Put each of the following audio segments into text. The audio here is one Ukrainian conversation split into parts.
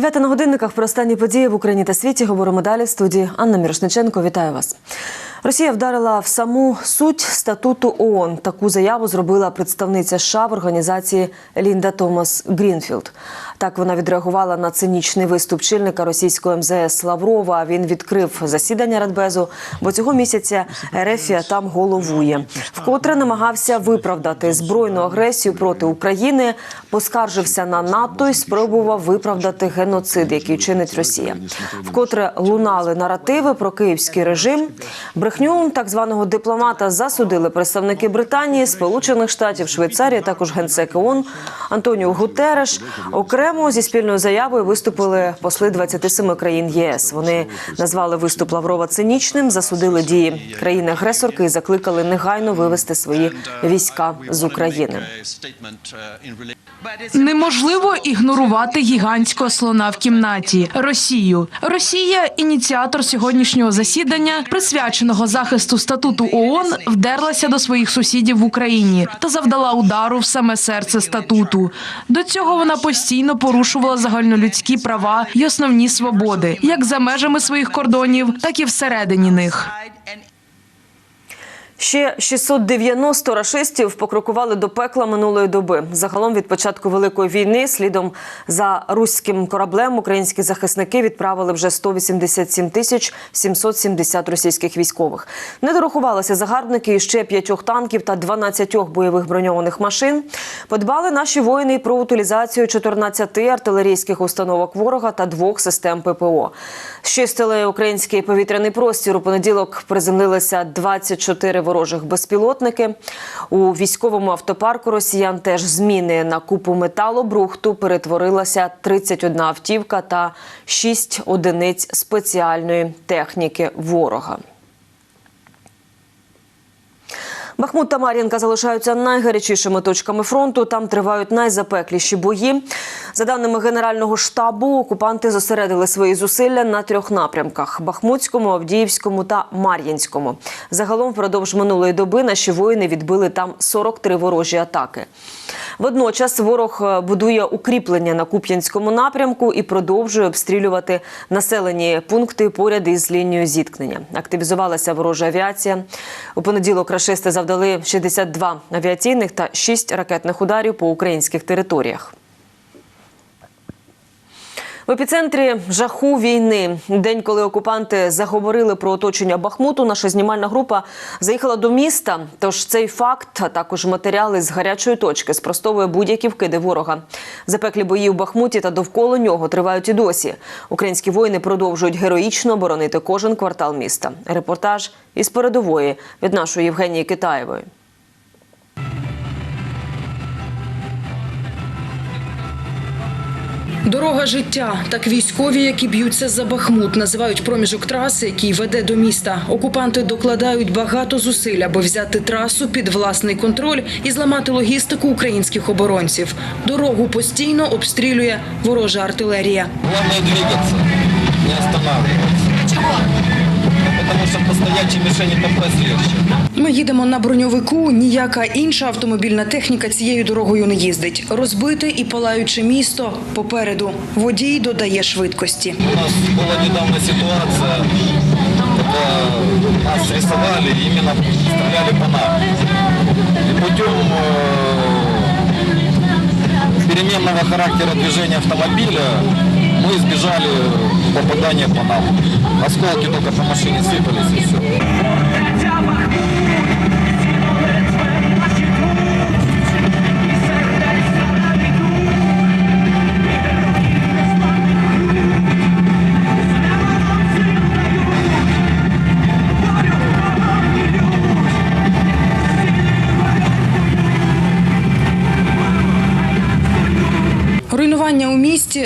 Дев'ята на годинниках про останні події в Україні та світі говоримо далі в студії Анна Мірошниченко. Вітаю вас. Росія вдарила в саму суть статуту ООН. Таку заяву зробила представниця США в організації Лінда Томас Грінфілд. Так вона відреагувала на цинічний виступ чільника російського МЗС Лаврова. Він відкрив засідання Радбезу, бо цього місяця Ерефія там головує. Вкотре намагався виправдати збройну агресію проти України, поскаржився на НАТО і спробував виправдати геноцид, який чинить Росія. Вкотре лунали наративи про київський режим. Брехню так званого дипломата засудили представники Британії, Сполучених Штатів, Швейцарії, також генсек ООН Антоніо Гутереш. Окремо зі спільною заявою виступили посли 27 країн ЄС. Вони назвали виступ Лаврова цинічним, засудили дії країни-агресорки і закликали негайно вивести свої війська з України. Неможливо ігнорувати гігантського слона в кімнаті Росію. Росія, ініціатор сьогоднішнього засідання, присвяченого захисту статуту ООН, вдерлася до своїх сусідів в Україні та завдала удару в саме серце статуту. До цього вона постійно порушувала загальнолюдські права і основні свободи, як за межами своїх кордонів, так і всередині них. Ще 690 рашистів покрокували до пекла минулої доби. Загалом від початку великої війни, слідом за руським кораблем, українські захисники відправили вже 187 тисяч 770 російських військових. Не дорахувалися загарбники ще п'ятьох танків та 12 бойових броньованих машин. Подбали наші воїни про утилізацію 14 артилерійських установок ворога та двох систем ППО. Щистили український повітряний простір. У понеділок приземлилися 24 ворожих безпілотники. У військовому автопарку росіян теж зміни на купу металобрухту перетворилася 31 автівка та 6 одиниць спеціальної техніки ворога. Бахмут та Мар'їнка залишаються найгарячішими точками фронту. Там тривають найзапекліші бої. За даними Генерального штабу, окупанти зосередили свої зусилля на трьох напрямках: Бахмутському, Авдіївському та Мар'їнському. Загалом впродовж минулої доби наші воїни відбили там 43 ворожі атаки. Водночас ворог е, будує укріплення на Куп'янському напрямку і продовжує обстрілювати населені пункти поряд із лінією зіткнення. Активізувалася ворожа авіація. У понеділок рашисти завдали 62 авіаційних та 6 ракетних ударів по українських територіях. В епіцентрі жаху війни, день, коли окупанти заговорили про оточення Бахмуту, наша знімальна група заїхала до міста. Тож цей факт, а також матеріали з гарячої точки, спростовує будь-які вкиди ворога. Запеклі бої в Бахмуті та довкола нього тривають і досі. Українські воїни продовжують героїчно боронити кожен квартал міста. Репортаж із передової від нашої Євгенії Китаєвої. Дорога життя. Так військові, які б'ються за Бахмут, називають проміжок траси, який веде до міста. Окупанти докладають багато зусиль, аби взяти трасу під власний контроль і зламати логістику українських оборонців. Дорогу постійно обстрілює ворожа артилерія. Головне – двигатися, не останавливатися. Потому что по стоячей мишени попасть легче. Ми їдемо на броньовику. Ніяка інша автомобільна техніка цією дорогою не їздить. Розбите і палаюче місто попереду. Водій додає швидкості. У нас была недавно ситуация, когда нас рисовали, именно стреляли по нам. И путем э, переменного характера движения автомобиля мы избежали попадания по нам. Осколки только по машине сыпались и все.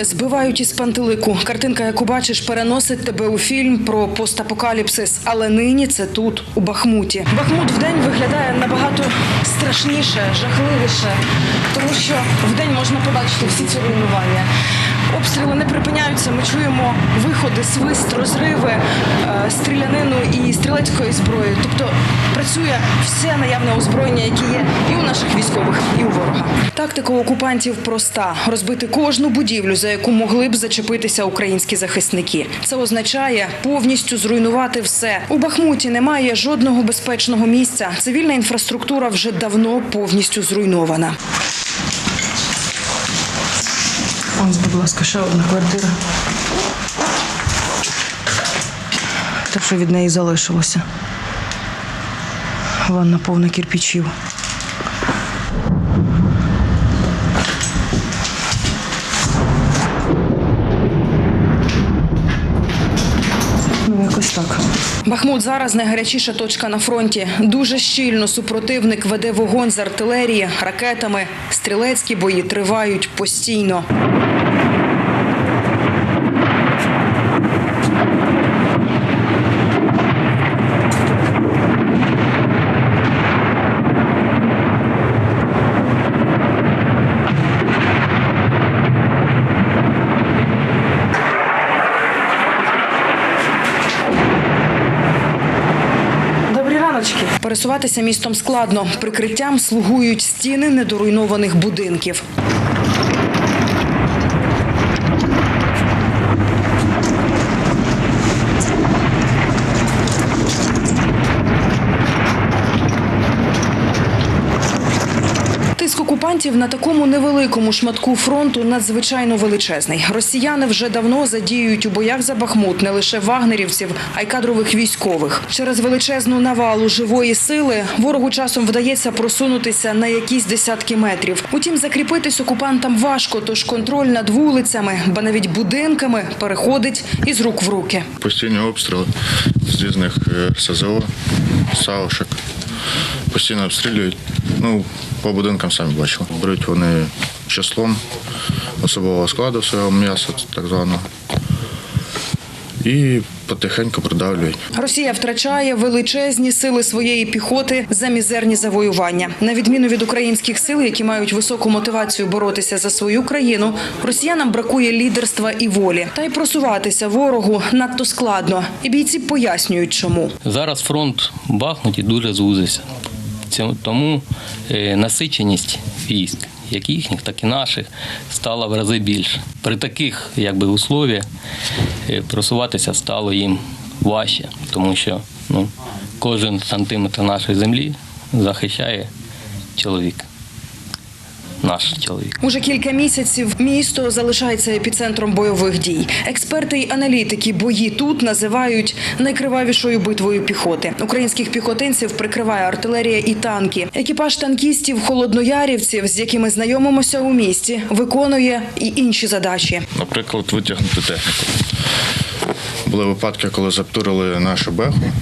Збивають із пантелику. Картинка, яку бачиш, переносить тебе у фільм про постапокаліпсис. Але нині це тут, у Бахмуті. Бахмут вдень виглядає набагато страшніше, жахливіше, тому що вдень можна побачити всі ці руйнування. Обстріли не припиняються. Ми чуємо виходи, свист, розриви, е, стрілянину і стрілецької зброї. Тобто працює все наявне озброєння, яке є і у наших військових, і у ворога. Тактика окупантів проста: розбити кожну будівлю, за яку могли б зачепитися українські захисники. Це означає повністю зруйнувати все. У Бахмуті немає жодного безпечного місця. Цивільна інфраструктура вже давно повністю зруйнована. Ось, будь ласка, ще одна квартира. Те, що від неї залишилося. Ванна повна кирпичів. Ну, якось так. Бахмут зараз найгарячіша точка на фронті. Дуже щільно супротивник веде вогонь з артилерії, ракетами. Стрілецькі бої тривають постійно. Пересуватися містом складно. Прикриттям слугують стіни недоруйнованих будинків. Окупантів на такому невеликому шматку фронту надзвичайно величезний. Росіяни вже давно задіюють у боях за Бахмут не лише вагнерівців, а й кадрових військових. Через величезну навалу живої сили ворогу часом вдається просунутися на якісь десятки метрів. Утім, закріпитись окупантам важко, тож контроль над вулицями, ба навіть будинками переходить із рук в руки. Постійні обстріли з різних е, РСЗО, САУшек. Постійно обстрілюють. Ну, по будинкам самі бачили. Беруть вони числом особового складу свого м'яса, так званого. І потихеньку продавлюють. Росія втрачає величезні сили своєї піхоти за мізерні завоювання. На відміну від українських сил, які мають високу мотивацію боротися за свою країну, росіянам бракує лідерства і волі. Та й просуватися ворогу надто складно. І бійці пояснюють, чому. Зараз фронт в Бахмуті дуже звузився. Тому е, насиченість військ, як їхніх, так і наших, стала в рази більше. При таких якби, условіях е, просуватися стало їм важче, тому що ну, кожен сантиметр нашої землі захищає чоловік. Наш чоловік. Уже кілька місяців місто залишається епіцентром бойових дій. Експерти й аналітики бої тут називають найкривавішою битвою піхоти. Українських піхотинців прикриває артилерія і танки. Екіпаж танкістів холодноярівців, з якими знайомимося у місті, виконує і інші задачі. Наприклад, витягнути техніку. Були випадки, коли заптурили нашу беху,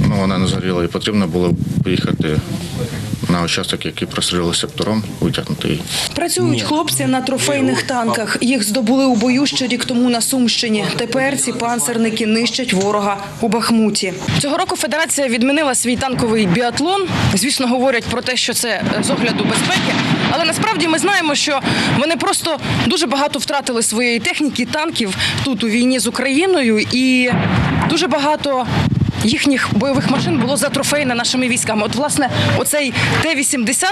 ну вона не згоріла, і потрібно було поїхати на участок, який прострілили септором, витягнути її. Працюють хлопці на трофейних танках. Їх здобули у бою ще рік тому на Сумщині. Тепер ці панцерники нищать ворога у Бахмуті. Цього року федерація відмінила свій танковий біатлон. Звісно, говорять про те, що це е, з огляду безпеки. Але насправді ми знаємо, що вони просто дуже багато втратили своєї техніки, танків тут у війні з Україною, і дуже багато їхніх бойових машин було затрофейне нашими військами. От, власне, оцей Т-80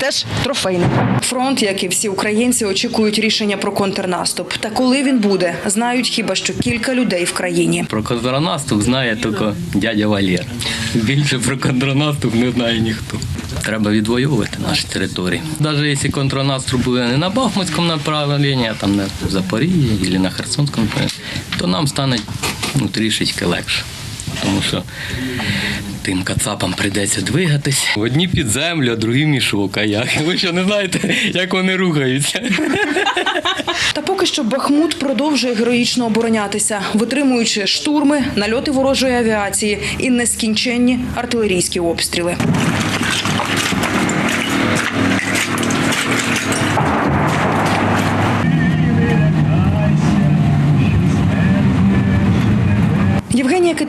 теж трофейний. Фронт, як і всі українці, очікують рішення про контрнаступ. Та коли він буде, знають хіба що кілька людей в країні. Про контрнаступ знає тільки дядя Валєр. Більше про контрнаступ не знає ніхто. Треба відвоювати наші території. Навіть якщо контрнаступ буде не на Бахмутському направленні, а там на Запоріжжі або на Херсонському, то нам стане ну, трішечки легше. Тому що тим кацапам прийдеться двигатись. Одні під землю, а другі мішок. А як? Ви що не знаєте, як вони рухаються? Та поки що Бахмут продовжує героїчно оборонятися, витримуючи штурми, нальоти ворожої авіації і нескінченні артилерійські обстріли.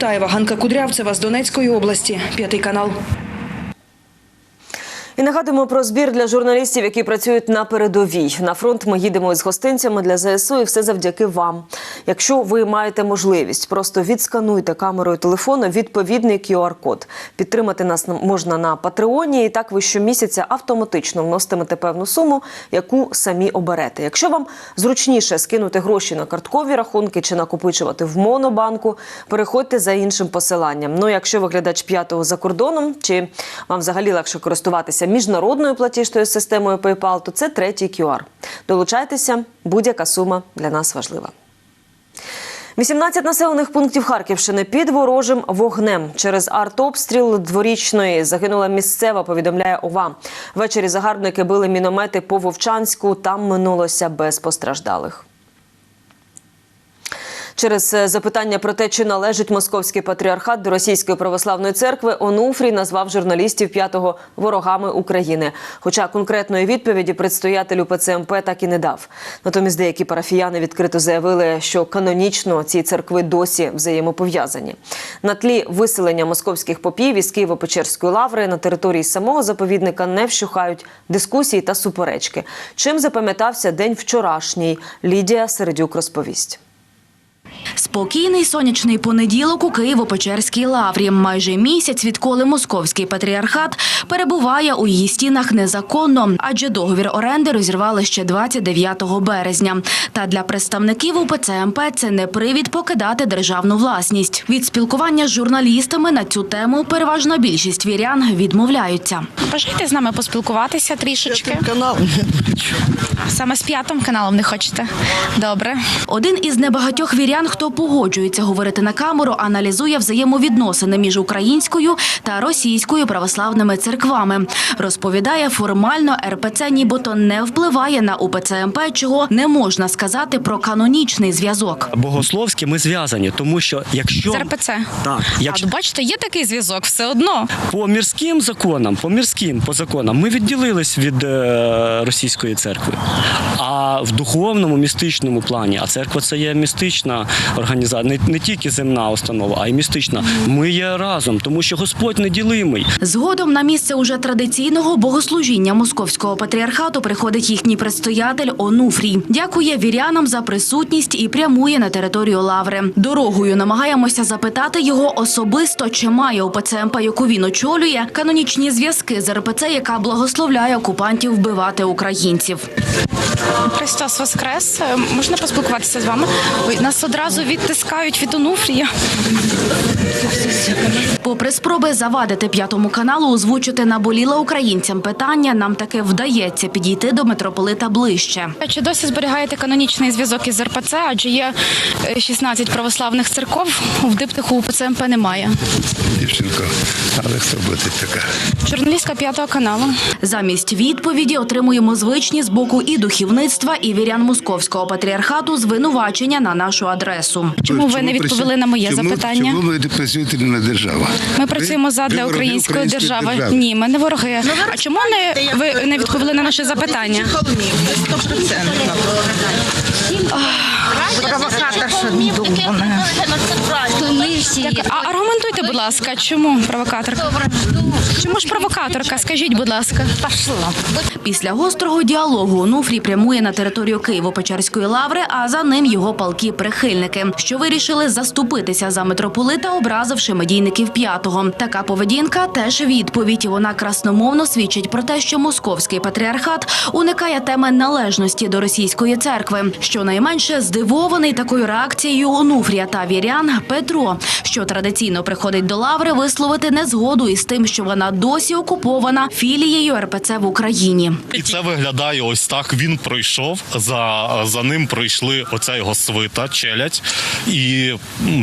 Євгенія Ганка Кудрявцева з Донецької області, п'ятий канал. Нагадуємо про збір для журналістів, які працюють на передовій. На фронт ми їдемо із гостинцями для ЗСУ, і все завдяки вам. Якщо ви маєте можливість, просто відскануйте камерою телефону відповідний QR-код. Підтримати нас можна на Патреоні, і так ви щомісяця автоматично вноситимете певну суму, яку самі оберете. Якщо вам зручніше скинути гроші на карткові рахунки чи накопичувати в монобанку, переходьте за іншим посиланням. Ну, якщо ви глядач п'ятого за кордоном, чи вам взагалі легше користуватися міжнародною платіжною системою PayPal, то це третій QR. Долучайтеся, будь-яка сума для нас важлива. 18 населених пунктів Харківщини під ворожим вогнем. Через артобстріл дворічної загинула місцева, повідомляє ОВА. Ввечері загарбники били міномети по Вовчанську. Там минулося без постраждалих. Через е, запитання про те, чи належить московський патріархат до російської православної церкви, Онуфрій назвав журналістів п'ятого ворогами України. Хоча конкретної відповіді предстоятелю ПЦМП так і не дав. Натомість деякі парафіяни відкрито заявили, що канонічно ці церкви досі взаємопов'язані. На тлі виселення московських попів із Києво-Печерської лаври на території самого заповідника не вщухають дискусії та суперечки. Чим запам'ятався день вчорашній? Лідія Середюк розповість. Спокійний сонячний понеділок у Києво-Печерській лаврі. Майже місяць, відколи московський патріархат перебуває у її стінах незаконно, адже договір оренди розірвали ще 29 березня. Та для представників УПЦ МП це не привід покидати державну власність. Від спілкування з журналістами на цю тему переважна більшість вірян відмовляються. Бажаєте з нами поспілкуватися трішечки? канал Саме з п'ятим каналом не хочете? Добре. Один із небагатьох вірян, хто погоджується говорити на камеру, аналізує взаємовідносини між українською та російською православними церквами. Розповідає, формально РПЦ нібито не впливає на УПЦ МП, чого не можна сказати про канонічний зв'язок. богословськи ми зв'язані, тому що якщо З РПЦ. так, А бачите, є такий зв'язок все одно. по мірським законам, по мірським по законам, ми відділились від е, російської церкви. А в духовному містичному плані, а церква це є містична організація, не, не тільки земна установа, а й містична. Ми є разом, тому що Господь неділимий. Згодом на місце уже традиційного богослужіння московського патріархату приходить їхній предстоятель Онуфрій. Дякує вірянам за присутність і прямує на територію лаври. Дорогою намагаємося запитати його особисто, чи має УПЦ МП, яку він очолює, канонічні зв'язки з РПЦ, яка благословляє окупантів вбивати українців. Христос Воскрес. Е, Можна поспілкуватися з вами? Ой, нас одразу відтискають від Онуфрія. Попри спроби завадити п'ятому каналу озвучити наболіле українцям питання, нам таки вдається підійти до митрополита ближче. Чи досі зберігаєте канонічний зв'язок із РПЦ? Адже є е, 16 православних церков, в диптиху УПЦ МП немає. Дівчинко, але хто буде така? Журналістка п'ятого каналу. Замість відповіді отримуємо звичні з боку і духовництва, і вірян московського патріархату звинувачення на нашу адресу. Чому ви не відповіли на моє чому, запитання? Чому ви не працюєте на державу? Ми працюємо задля української держави. Ні, ми не вороги. А чому не ви не відповіли на наше запитання? А аргументуйте, будь ласка, чому провокаторка? Чому ж провокаторка? Скажіть, будь ласка. Після гострого діалогу Онуфрій прямує на територію Києво-Печерської лаври, а за ним його палкі прихильники, що вирішили заступитися за митрополита, образивши медійників п'ятого. Така поведінка теж відповідь. Вона красномовно свідчить про те, що московський патріархат уникає теми належності до російської церкви. Щонайменше здивований такою реакцією Онуфрія та вірян Петро, що традиційно приходить до лаври висловити незгоду із тим, що вона досі окупована філією РПЦ в Україні. І це виглядає ось так. Він пройшов за, за ним пройшли оця його свита, челядь, і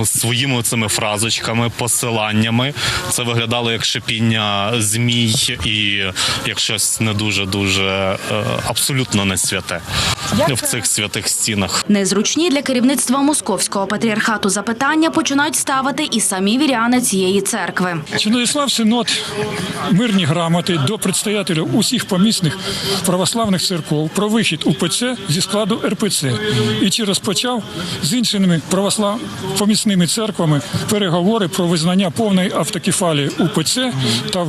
своїми цими фразочками, посиланнями. Це виглядало як шипіння змій і як щось не дуже дуже е, абсолютно не святе. в цих святих стінах. Незручні для керівництва московського патріархату запитання починають ставити і самі віряни цієї церкви. Чи надіслав Синод мирні грамоти до предстоятелів усіх помісних православних церков про вихід УПЦ зі складу РПЦ і чи розпочав з іншими православ помісними церквами переговори про визнання повної автокефалії УПЦ та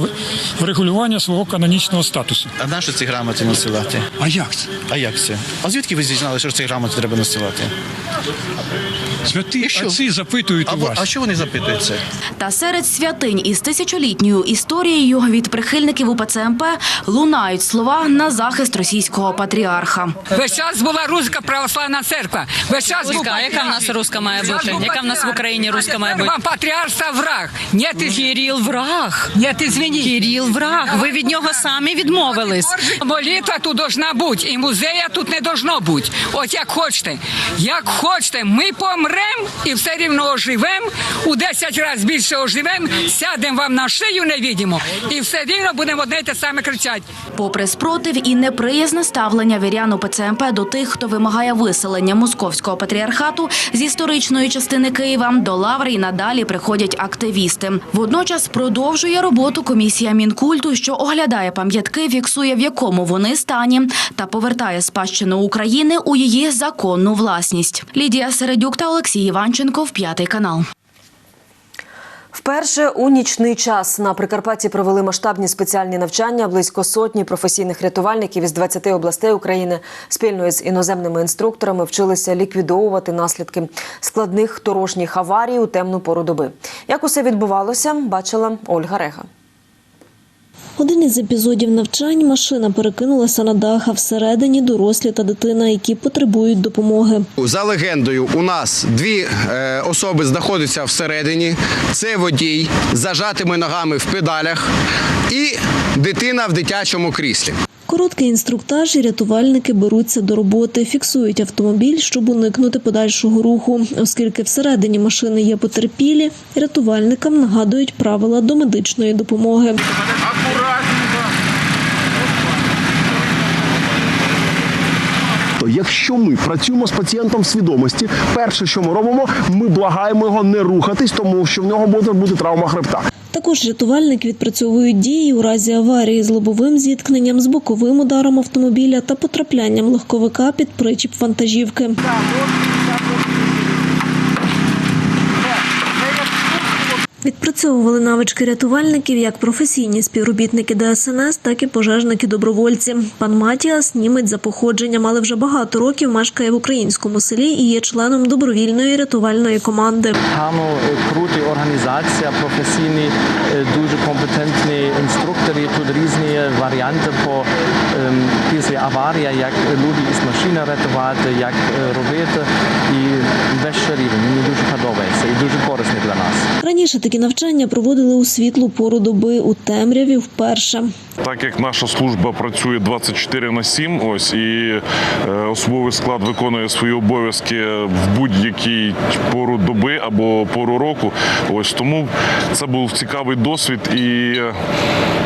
врегулювання свого канонічного статусу? А на що ці грамоти насилати? А як це? А як це? А звідки ви зізналися, що ці грамоти треба насилати? Святі отці запитують А, у вас. а що вони запитують це? Та серед святинь із тисячолітньою історією від прихильників УПЦ МП лунають слова на захист російського патріарха. Весь час була руська православна церква. Весь час був Руська, яка в нас руська має бути? Яка в нас в. Україні руська має бути? Вам патріарх враг. Ні, ти Кирил враг. Ні, ти звініть. Кирил враг. Ви від нього самі відмовились. Молитва тут должна бути, і музея тут не должно бути. От як хочете. Як хочете, ми помрем і все рівно оживем, у 10 разів більше оживем, сядемо вам на шию невидимо, і все рівно будемо одне те саме кричати. Попри спротив і неприязне ставлення вірян УПЦ МП до тих, хто вимагає виселення московського патріархату з історичної частини Києва, до лаври й надалі приходять активісти. Водночас продовжує роботу комісія Мінкульту, що оглядає пам'ятки, фіксує в якому вони стані, та повертає спадщину України у її законну власність. Лідія Середюк та Олексій Іванченко в п'ятий канал. Вперше у нічний час на Прикарпатті провели масштабні спеціальні навчання. Близько сотні професійних рятувальників із 20 областей України спільно із іноземними інструкторами вчилися ліквідовувати наслідки складних дорожніх аварій у темну пору доби. Як усе відбувалося, бачила Ольга Рега. Один із епізодів навчань машина перекинулася на дах, а всередині дорослі та дитина, які потребують допомоги. За легендою, у нас дві е, особи знаходяться всередині. Це водій з зажатими ногами в педалях і дитина в дитячому кріслі. Короткий інструктаж і рятувальники беруться до роботи, фіксують автомобіль, щоб уникнути подальшого руху. Оскільки всередині машини є потерпілі, рятувальникам нагадують правила до медичної допомоги. Якщо ми працюємо з пацієнтом в свідомості, перше, що ми робимо, ми благаємо його не рухатись, тому що в нього може бути травма хребта. Також рятувальники відпрацьовують дії у разі аварії з лобовим зіткненням, з боковим ударом автомобіля та потраплянням легковика під причіп вантажівки. Відпрацьовували навички рятувальників як професійні співробітники ДСНС, так і пожежники-добровольці. Пан Матіас німець за походженням, але вже багато років мешкає в українському селі і є членом добровільної рятувальної команди. Гарно е, круті організація, професійні, е, дуже компетентні інструктори. Тут різні варіанти по ем, після аварії, як люди із машини рятувати, як е, робити. І весь рівень. Мені дуже подобається і дуже корисний для нас. Раніше такі навчання проводили у світлу пору доби у темряві вперше. Так як наша служба працює 24 на 7, ось і е, особовий склад виконує свої обов'язки в будь-якій пору доби або пору року. Ось тому це був цікавий досвід, і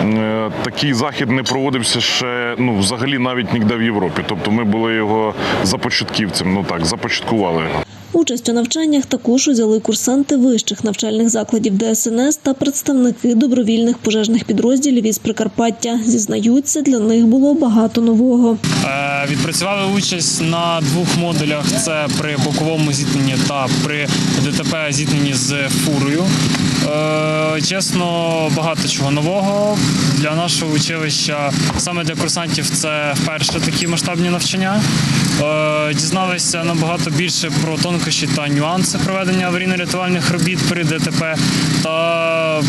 е, такий захід не проводився ще ну взагалі навіть ніде в Європі. Тобто ми були його започатківцем. Ну так, започаткували його. Участь у навчаннях також узяли курсанти вищих навчальних закладів ДСНС та представники добровільних пожежних підрозділів із Прикарпаття. Зізнаються, для них було багато нового. Е, Відпрацювали участь на двох модулях: це при боковому зіткненні та при ДТП зіткненні з фурою. Е, Чесно, багато чого нового для нашого училища. Саме для курсантів це вперше такі масштабні навчання. Е, Дізналися набагато більше про тонкощі та нюанси проведення аварійно-рятувальних робіт при ДТП та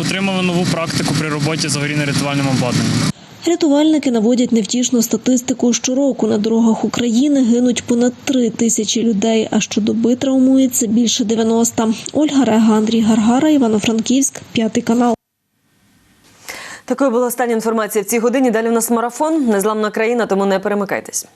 отримали нову практику при роботі з аварійно-рятувальним обладнанням. Рятувальники наводять невтішну статистику. Щороку на дорогах України гинуть понад три тисячі людей, а щодоби травмується більше 90. Ольга Рега, Андрій Гаргара, Івано-Франківськ, п'ятий канал. Такою була остання інформація в цій годині. Далі у нас марафон. Незламна країна, тому не перемикайтесь.